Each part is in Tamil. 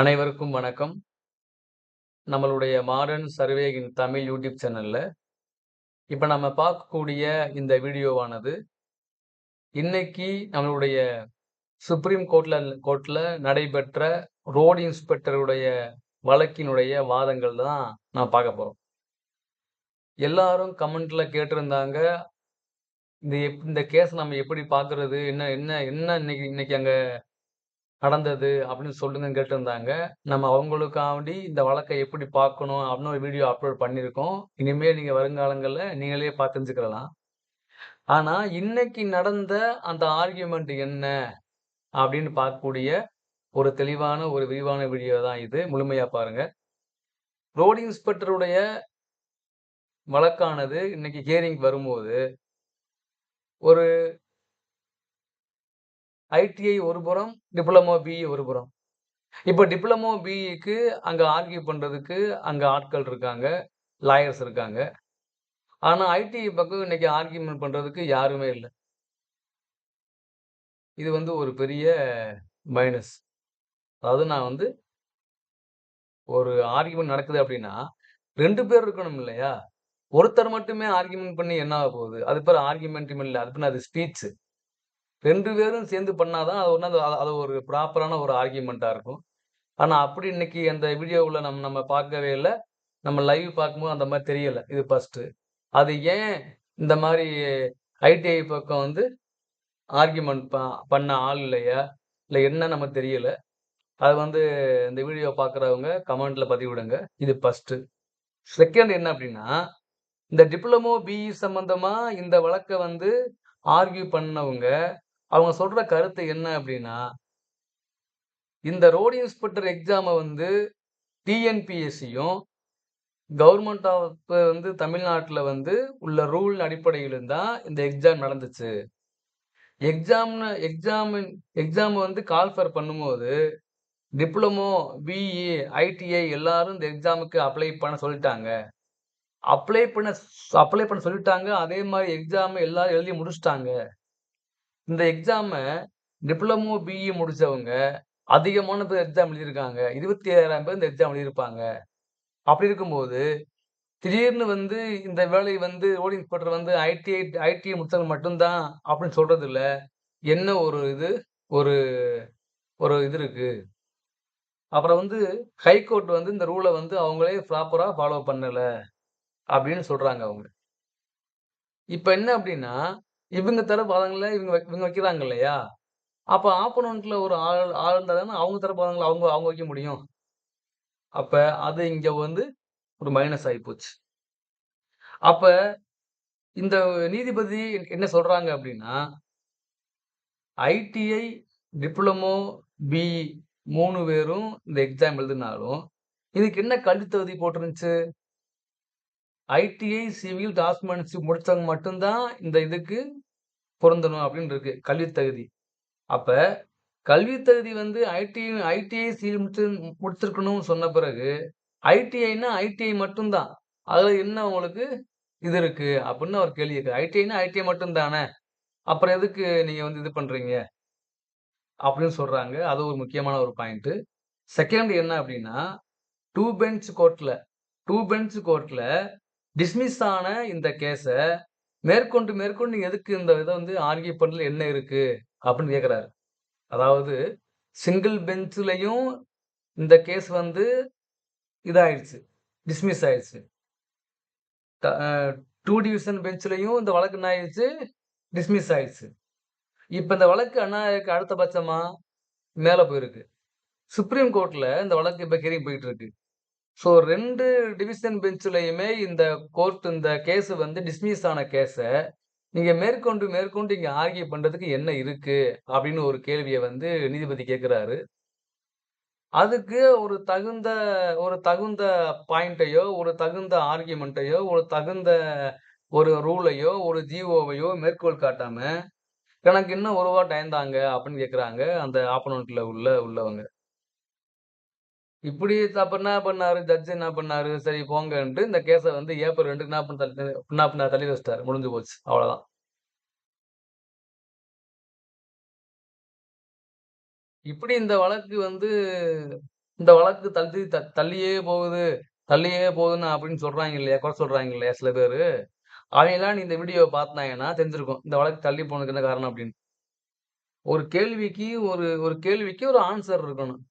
அனைவருக்கும் வணக்கம். நம்மளுடைய Modern Survey in Tamil YouTube சேனலில் இப்போ நம்ம பார்க்கக்கூடிய இந்த வீடியோவானது, இன்னைக்கு நம்மளுடைய சுப்ரீம் கோர்ட்டில் கோர்ட்டில் நடைபெற்ற ரோட் இன்ஸ்பெக்டருடைய வழக்கினுடைய வாதங்கள் தான் நான் பார்க்க போகிறோம் எல்லாரும் கமெண்ட்ல கேட்டிருந்தாங்க. இந்த எப் இந்த கேஸ் நம்ம எப்படி பார்க்குறது என்ன என்ன என்ன இன்னைக்கு இன்னைக்கு அங்கே நடந்தது? அப்படின்னு சொல்லுங்கன்னு கேட்டிருந்தாங்க. நம்ம அவங்களுக்காண்டி இந்த வழக்கை எப்படி பார்க்கணும்? அப்படின்னு ஒரு வீடியோ அப்லோட் பண்ணியிருக்கோம். இனிமேல் நீங்கள் வருங்காலங்களில் நீங்களே பார்த்து ஆனால் இன்னைக்கு நடந்த அந்த ஆர்கியூமெண்ட் என்ன? அப்படின்னு பார்க்கக்கூடிய ஒரு தெளிவான, ஒரு விரிவான வீடியோ தான் இது. முழுமையாக பாருங்கள் ரோடு இன்ஸ்பெக்டருடைய வழக்கானது இன்னைக்கு ஹியரிங் வரும்போது ஒரு ஐடிஐ ஒரு புறம், டிப்ளமோ பிஇ ஒரு புறம். இப்போ டிப்ளமோ பிஇக்கு அங்கே ஆர்கியூ பண்ணுறதுக்கு அங்கே ஆட்கள் இருக்காங்க. லாயர்ஸ் இருக்காங்க. ஆனால் ஐடிஐ பக்கம் இன்னைக்கு ஆர்கியூமெண்ட் பண்ணுறதுக்கு யாருமே இல்லை இது வந்து ஒரு பெரிய மைனஸ். அதாவது நான் வந்து ஒரு ஆர்கியூமெண்ட் நடக்குது அப்படின்னா, ரெண்டு பேர் இருக்கணும் இல்லையா? ஒருத்தர் மட்டுமே ஆர்கியூமெண்ட் பண்ணி என்ன ஆக போகுது? அது பேர் ஆர்கியூமெண்ட்டும் இல்லை அது பேர் அது ஸ்பீச்சு ரெண்டு பேரும் சேர்ந்து பண்ணாதான் அது ஒன்று அது ஒரு ப்ராப்பரான ஒரு ஆர்கியூமெண்ட்டாக இருக்கும். ஆனால் அப்படி இன்னைக்கு அந்த வீடியோவில் நம்ம நம்ம பார்க்கவே இல்லை நம்ம லைவ் பார்க்கும்போது அந்த மாதிரி தெரியலை இது ஃபர்ஸ்ட்டு. அது ஏன் இந்த மாதிரி ஐடிஐ பக்கம் வந்து ஆர்கியூமெண்ட் ப பண்ண ஆள் இல்லையா? இல்லை என்ன நமக்கு தெரியல. அது வந்து இந்த வீடியோ பார்க்குறவங்க கமெண்ட்டில் பதிவிடுங்க. இது ஃபர்ஸ்ட்டு. செகண்ட் என்ன அப்படின்னா, இந்த டிப்ளமோ பிஇ சம்மந்தமாக இந்த வழக்கை வந்து ஆர்கியூ பண்ணவங்க, அவங்க சொல்ற கருத்து என்ன அப்படின்னா இந்த ரோடு இன்ஸ்பெக்டர் எக்ஸாமை வந்து டிஎன்பிஎஸ்சியும், கவர்மெண்ட் ஆஃப் வந்து தமிழ்நாட்டில் வந்து உள்ள ரூல் அடிப்படையிலும் தான் இந்த எக்ஸாம் நடந்துச்சு. எக்ஸாம்னு எக்ஸாம் எக்ஸாம் வந்து கால்ஃபர் பண்ணும்போது, டிப்ளமோ, பிஇ, ஐடிஐ எல்லாரும் இந்த எக்ஸாமுக்கு அப்ளை பண்ண சொல்லிட்டாங்க. அப்ளை பண்ண அப்ளை பண்ண சொல்லிட்டாங்க. அதே மாதிரி எக்ஸாம் எல்லாரும் எழுதி முடிச்சுட்டாங்க. இந்த எக்ஸாமை டிப்ளமோ, பிஇ முடித்தவங்க அதிகமான பேர் எக்ஸாம் எழுதியிருக்காங்க. 27,000 பேர் இந்த எக்ஸாம் எழுதியிருப்பாங்க. அப்படி இருக்கும்போது, திடீர்னு வந்து இந்த வேலை வந்து ரோடு இன்ஸ்பெக்டர் வந்து ஐடிஐ ஐடிஐ முடித்தவங்க மட்டும்தான் அப்படின்னு சொல்கிறது இல்லை என்ன ஒரு இது ஒரு ஒரு இது இருக்குது அப்புறம் வந்து ஹைகோர்ட் வந்து இந்த ரூலை வந்து அவங்களே ப்ராப்பராக ஃபாலோ பண்ணலை அப்படின்னு சொல்கிறாங்க அவங்க. இப்போ என்ன அப்படின்னா, இவங்க தர வாதங்கள இவங்க இவங்க வைக்கிறாங்க இல்லையா? அப்ப ஆப்போனன்ட்ல ஒரு ஆள் ஆள் இருந்தாலும் தானே அவங்க தர பாதங்களை அவங்க அவங்க வைக்க முடியும். அப்ப அது இங்க வந்து ஒரு மைனஸ் ஆகிப்போச்சு அப்ப இந்த நீதிபதி என்ன சொல்றாங்க அப்படின்னா ஐடிஐ, டிப்ளமோ, பி மூணு பேரும் இந்த எக்ஸாம் எழுதினாலும், இதுக்கு என்ன கல்வி தகுதி போட்டிருந்துச்சு? ஐடிஐ, சிவில், டிராஃப்ட்மேன்ஷிப் முடித்தவங்க மட்டும் தான் இந்த இதுக்கு பொருந்தணும் அப்படின்னு இருக்கு. கல்வி தகுதி. அப்போ கல்வி தகுதி வந்து ஐடி ஐடிஐ, சிவில் முடிச்சு முடிச்சிருக்கணும்னு சொன்ன பிறகு, ஐடிஐனா ஐடிஐ மட்டும் தான். என்ன உங்களுக்கு இது இருக்கு? அப்படின்னு அவர் கேள்வி இருக்கு ஐடிஐனா ஐடிஐ மட்டும் தானே. அப்புறம் எதுக்கு நீங்கள் வந்து இது பண்ணுறீங்க அப்படின்னு சொல்கிறாங்க அது ஒரு முக்கியமான ஒரு பாயிண்ட்டு செகண்ட் என்ன அப்படின்னா, டூ பெஞ்ச் கோர்ட்டில் டூ பெஞ்ச் கோர்ட்டில் டிஸ்மிஸ் ஆன இந்த கேஸை மேற்கொண்டு மேற்கொண்டு எதுக்கு இந்த இதை வந்து ஆர்கியூ பண்ணல என்ன இருக்கு? அப்படின்னு கேட்குறாரு அதாவது சிங்கிள் பெஞ்ச்லயும் இந்த கேஸ் வந்து இதாயிடுச்சு. டிஸ்மிஸ் ஆயிடுச்சு. டூ டிவிஷன் பெஞ்ச்லயும் இந்த வழக்கு என்ன ஆயிடுச்சு? டிஸ்மிஸ் ஆயிடுச்சு. இப்போ இந்த வழக்கு என்ன அடுத்த பட்சமாக மேலே போயிருக்கு. சுப்ரீம் கோர்ட்டில் இந்த வழக்கு இப்போ ஹியரிங் போயிட்டு இருக்கு. ஸோ ரெண்டு டிவிஷன் பெஞ்சுலையுமே இந்த கோர்ட் இந்த கேஸ் வந்து டிஸ்மிஸ் ஆன கேஸை நீங்கள் மேற்கொண்டு மேற்கொண்டு இங்கே ஆர்கியூ பண்ணுறதுக்கு என்ன இருக்குது அப்படின்னு ஒரு கேள்வியை வந்து நீதிபதி கேட்குறாரு அதுக்கு ஒரு தகுந்த ஒரு தகுந்த பாயிண்ட்டையோ, ஒரு தகுந்த ஆர்கியூமெண்ட்டையோ ஒரு தகுந்த ஒரு ரூலையோ, ஒரு ஜிஓவையோ மேற்கோள் காட்டாமல் எனக்கு இன்னும் ஒரு வாரம் டைம் தாங்க அப்படின்னு கேட்குறாங்க அந்த ஆப்பனண்ட்டில் உள்ள உள்ளவங்க. இப்படி அப்ப என்ன பண்ணாரு? ஜட்ஜ் என்ன பண்ணாரு? சரி போங்கன்ட்டு இந்த கேஸை வந்து ஏப்ரல் ரெண்டு என்ன பண்ண தள்ளி என்ன பண்ண தள்ளி வச்சுட்டாரு. முடிஞ்சு போச்சு. அவ்வளவுதான். இப்படி இந்த வழக்கு வந்து இந்த வழக்கு தள்ளி த தள்ளியே போகுது, தள்ளியே போகுதுன்னு அப்படின்னு சொல்றாங்க இல்லையா? குறை சொல்றாங்க இல்லையா சில பேர் அவைங்கலாம் நீ இந்த வீடியோவை பார்த்தாங்கன்னா தெரிஞ்சிருக்கும். இந்த வழக்கு தள்ளி போனதுக்கு என்ன காரணம் அப்படின்னு. ஒரு கேள்விக்கு ஒரு ஒரு கேள்விக்கு ஒரு ஆன்சர் இருக்கணும்.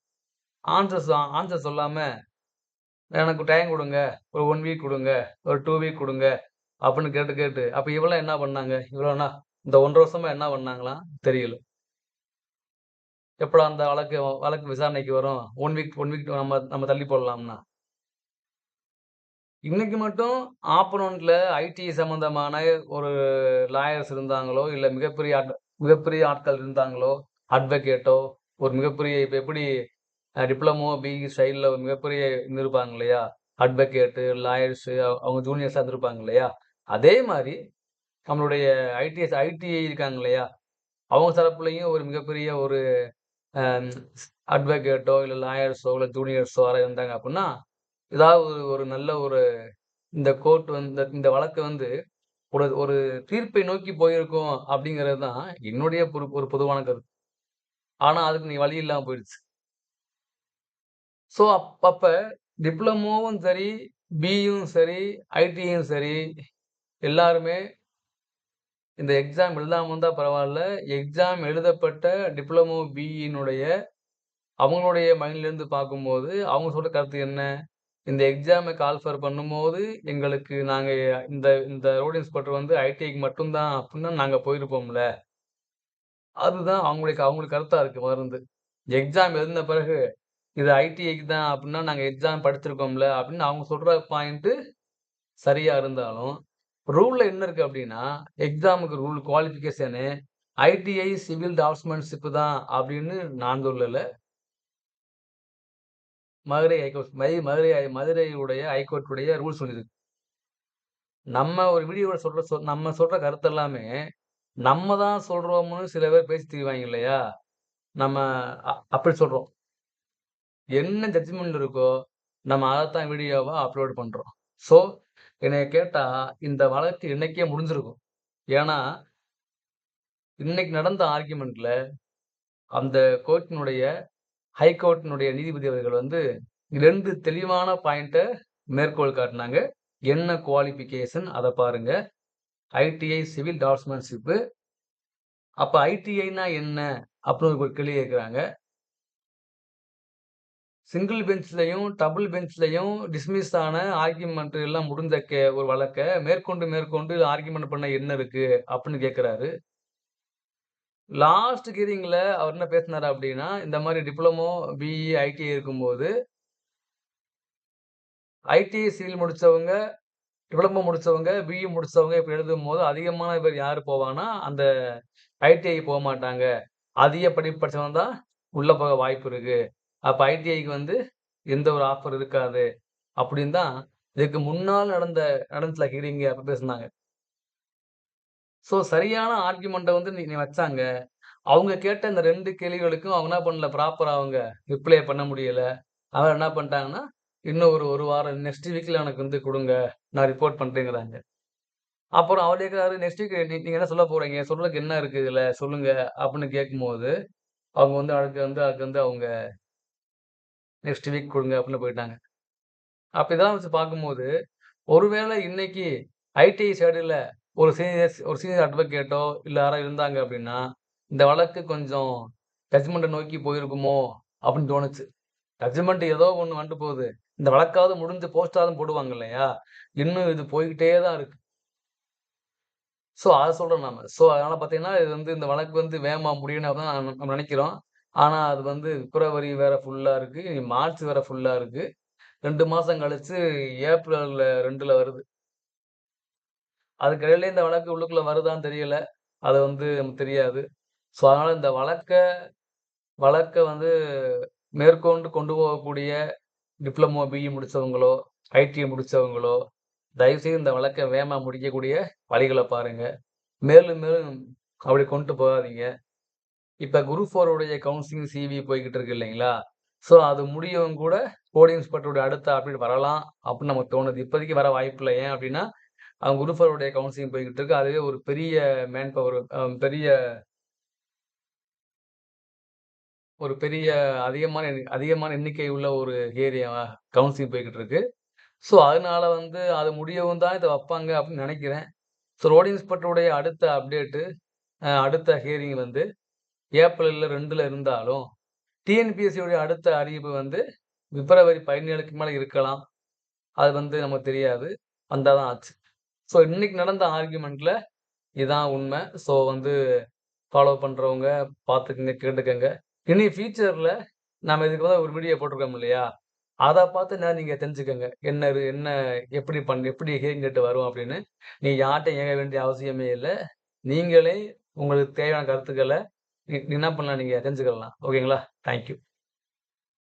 ஆன்சர்ஸ் ஆன்சர் சொல்லாம, எனக்கு டைம் கொடுங்க ஒரு ஒன் வீக் கொடுங்க ஒரு டூ வீக் கொடுங்க அப்படின்னு கேட்டு கேட்டு அப்போ இவ்வளோ என்ன பண்ணாங்க? இவ்வளோனா இந்த 1 1/2 வருஷமா என்ன பண்ணாங்களாம்? தெரியல. எப்படா அந்த வழக்கு வழக்கு விசாரணைக்கு வரும்? ஒன் வீக் ஒன் வீக் நம்ம நம்ம தள்ளி போடலாம்னா. இன்னைக்கு மட்டும் ஆப்போனன்ட்ல ஐடி சம்மந்தமான ஒரு லாயர்ஸ் இருந்தாங்களோ, இல்லை மிகப்பெரிய மிகப்பெரிய ஆட்கள் இருந்தாங்களோ, அட்வொகேட்டோ, ஒரு மிகப்பெரிய இப்போ எப்படி டிப்ளமோ, பிஇ ஸ்டைலில் ஒரு மிகப்பெரிய இது இருப்பாங்க இல்லையா? அட்வொகேட்டு, லாயர்ஸு அவங்க ஜூனியர்ஸாக இருந்திருப்பாங்க இல்லையா? அதே மாதிரி நம்மளுடைய ஐடிஎஸ் ஐடிஐ இருக்காங்க இல்லையா? அவங்க தரப்புலையும் ஒரு மிகப்பெரிய ஒரு அட்வொகேட்டோ, இல்லை லாயர்ஸோ, இல்லை ஜூனியர்ஸோ வர இருந்தாங்க அப்படின்னா ஏதாவது ஒரு ஒரு நல்ல ஒரு இந்த கோர்ட் வந்து இந்த வழக்கு வந்து ஒரு ஒரு தீர்ப்பை நோக்கி போயிருக்கும் அப்படிங்கிறது தான் என்னுடைய ஒரு ஒரு பொதுவான கருத்து. ஆனால் அதுக்கு நீ வழி இல்லாம போயிடுச்சு. ஸோ அப் அப்போ டிப்ளமோவும் சரி, பியும் சரி, ஐடியும் சரி, எல்லாருமே இந்த எக்ஸாம் எழுதாமல் இருந்தால் பரவாயில்ல எக்ஸாம் எழுதப்பட்ட டிப்ளமோ, பிஇனுடைய அவங்களுடைய மைண்ட்லேருந்து பார்க்கும்போது, அவங்க சொல்கிற கருத்து என்ன? இந்த எக்ஸாமை கால்ஃபர் பண்ணும்போது, எங்களுக்கு நாங்கள் இந்த இந்த ரோட் இன்ஸ்பெக்டர் வந்து ஐடிஐக்கு மட்டும் தான் நாங்கள் போயிருப்போம்ல. அதுதான் அவங்களுக்கு அவங்களுக்கு கருத்தாக இருக்குது மருந்து. எக்ஸாம் எழுந்த பிறகு, இது ஐடிஐக்கு தான் அப்படின்னா நாங்கள் எக்ஸாம் படிச்சிருக்கோம்ல அப்படின்னு அவங்க சொல்கிற பாயிண்ட்டு சரியாக இருந்தாலும், ரூலில் என்ன இருக்கு அப்படின்னா, எக்ஸாமுக்கு rule qualification ITI civil draughtsmanship தான் அப்படின்னு நான் சொல்லலை Madurai high court my Madurai மதுரையுடைய ஹைகோர்ட்டுடைய ரூல் சொல்லியிருக்கு. நம்ம ஒரு வீடியோவில் சொல்கிற சொ நம்ம சொல்கிற கருத்து எல்லாமே, நம்ம தான் சொல்கிறோம்னு சில பேர் பேசி திரிவாங்க இல்லையா? நம்ம அப்படி சொல்கிறோம் என்ன ஜட்ஜ்மெண்ட் இருக்கோ, நம்ம அதைத்தான் வீடியோவா அப்லோட் பண்றோம். ஸோ, என்னைய கேட்டா இந்த வழக்கு இன்னைக்கே முடிஞ்சிருக்கும். ஏன்னா இன்னைக்கு நடந்த ஆர்கியுமென்ட்ல அந்த கோர்ட்டினுடைய ஹைகோர்ட்டினுடைய நீதிபதி அவர்கள் வந்து ரெண்டு தெளிவான பாயிண்ட்டை மேற்கோள் காட்டினாங்க என்ன குவாலிஃபிகேஷன் அதை பாருங்க. ITI civil draughtsmanship. அப்போ ஐடிஐனா என்ன? அப்படின்னு ஒரு கேள்வி கேட்குறாங்க. சிங்கிள் பெஞ்ச்லையும் டபுள் பெஞ்ச்லையும் டிஸ்மிஸ் ஆன ஆர்கியூமெண்ட் எல்லாம் முடிந்த கே ஒரு வழக்கை மேற்கொண்டு மேற்கொண்டு ஆர்கியூமெண்ட் பண்ண என்ன இருக்கு? அப்படின்னு கேட்குறாரு. லாஸ்ட் ஹியரிங்ல அவர் என்ன பேசினார் அப்படின்னா, இந்த மாதிரி டிப்ளமோ, பிஇ, ஐடிஐ இருக்கும்போது ஐடிஐ சிவில் முடிச்சவங்க, டிப்ளமோ முடிச்சவங்க, பிஇ முடிச்சவங்க எழுதும் போது அதிகமான பேர் யாரு போவாங்கன்னா, அந்த ஐடிஐ போக மாட்டாங்க அதிக படிப்பு படித்தவங்க தான் உள்ளே போக வாய்ப்பு இருக்குது அப்ப ஐடிஐக்கு வந்து எந்த ஒரு ஆஃபர் இருக்காது. அப்படின்னு தான் இதுக்கு முன்னால் நடந்த நடந்துச்சுல ஹீரிங்க அப்ப பேசினாங்க ஸோ சரியான ஆர்குமெண்ட்டை வந்து நீ வச்சாங்க. அவங்க கேட்ட இந்த ரெண்டு கேள்விகளுக்கும் அவங்க என்ன பண்ணல ப்ராப்பராக அவங்க ரிப்ளை பண்ண முடியல. அவர் என்ன பண்ணிட்டாங்கன்னா, இன்னும் ஒரு ஒரு வாரம் நெக்ஸ்ட் வீக்ல எனக்கு வந்து கொடுங்க நான் ரிப்போர்ட் பண்ணுறேங்கிறாங்க அப்புறம் அவர் கேட்குறாரு நெக்ஸ்ட் வீக் நீங்கள் நீங்க என்ன சொல்ல போறீங்க? சொல்றதுக்கு என்ன இருக்குது இதில் சொல்லுங்க. அப்படின்னு கேட்கும்போது, அவங்க வந்து அதுக்கு வந்து அதுக்கு வந்து அவங்க நெக்ஸ்ட் வீக் கொடுங்க அப்படின்னு போயிட்டாங்க. அப்போ இதெல்லாம் வச்சு பார்க்கும்போது, ஒருவேளை இன்னைக்கு ஐடிஐ சைடில் ஒரு சீனியர்ஸ் ஒரு சீனியர் அட்வொகேட்டோ, இல்லை யாராவது இருந்தாங்க அப்படின்னா, இந்த வழக்கு கொஞ்சம் ஜட்ஜ்மெண்ட்டை நோக்கி போயிருக்குமோ அப்படின்னு தோணுச்சு. ஜட்ஜ்மெண்ட் ஏதோ ஒன்று வந்துட்டு போகுது. இந்த வழக்காவது முடிஞ்சு போஸ்டாவது போடுவாங்க இல்லையா? இன்னும் இது போய்கிட்டே தான் இருக்கு. ஸோ அதை சொல்கிறோம் நம்ம ஸோ அதனால பார்த்தீங்கன்னா, இது வந்து இந்த வழக்கு வந்து வேகமாக முடியணும் அப்படின்னு நம்ம நினைக்கிறோம். ஆனால் அது வந்து பிப்ரவரி வேற ஃபுல்லாக இருக்கு. மார்ச் வேற ஃபுல்லாக இருக்கு. ரெண்டு மாதம் கழிச்சு ஏப்ரல் 2ல வருது. அதுக்கிடையில இந்த வழக்கு உள்ளுக்குள்ளே வருதான்னு தெரியல. அது வந்து நமக்கு தெரியாது. ஸோ அதனால் இந்த வழக்கை வழக்கை வந்து மேற்கொண்டு கொண்டு போகக்கூடிய டிப்ளமோ, பிஇ முடிச்சவங்களோ, ஐடிஐ முடித்தவங்களோ தயவுசெய்து இந்த வழக்கை வேகமாக முடிக்கக்கூடிய வழிகளை பாருங்கள் மேலும் மேலும் அப்படி கொண்டு போகாதீங்க. இப்போ குரூப் ஃபோருடைய கவுன்சிலிங் சிவி போய்கிட்டு இருக்கு இல்லைங்களா? ஸோ அது முடியவும் கூட கோட் இன்ஸ்பெக்டருடைய அடுத்த அப்டேட் வரலாம் அப்படின்னு நமக்கு தோணுது. இப்போதைக்கு வர வாய்ப்பில்ல. ஏன் அப்படின்னா, அவங்க குரூப் ஃபோருடைய கவுன்சிலிங் போய்கிட்டு இருக்கு. அதுவே ஒரு பெரிய மேன் பவர் பெரிய ஒரு பெரிய அதிகமான அதிகமான எண்ணிக்கை உள்ள ஒரு ஏரியா கவுன்சிலிங் போய்கிட்டு இருக்கு. ஸோ, அதனால வந்து அது முடியவும் தான் இதை வைப்பாங்க அப்படின்னு நினைக்கிறேன் ஸோ, ரோடு இன்ஸ்பெக்டருடைய அடுத்த அப்டேட்டு அடுத்த ஹியரிங் வந்து ஏப்ரலில் ரெண்டில் இருந்தாலும், டிஎன்பிஎஸ்சியுடைய அடுத்த அறிவிப்பு வந்து பிப்ரவரி பதினேழுக்கு மேலே இருக்கலாம். அது வந்து நமக்கு தெரியாது. வந்தால் தான் ஆச்சு. ஸோ, இன்னைக்கு நடந்த ஆர்கியுமென்ட்ல இதான் உண்மை ஸோ, வந்து ஃபாலோ பண்ணுறவங்க பார்த்துக்கங்க, கேட்டுக்கங்க. இனி ஃபியூச்சரில் நம்ம இதுக்கு வந்து ஒரு வீடியோ போட்டிருக்கோம் இல்லையா? அதை பார்த்து நான் நீங்கள் தெரிஞ்சுக்கோங்க என்ன இது என்ன எப்படி பண் எப்படி ஹியரிங் டேட் வரும் அப்படின்னு. நீங்கள் யார்கிட்ட ஏங்க வேண்டிய அவசியமே இல்லை நீங்களே உங்களுக்கு தேவையான கருத்துக்களை என்ன பண்ணலாம் நீங்க தெரிஞ்சுக்கலாம். ஓகேங்களா? Thank you.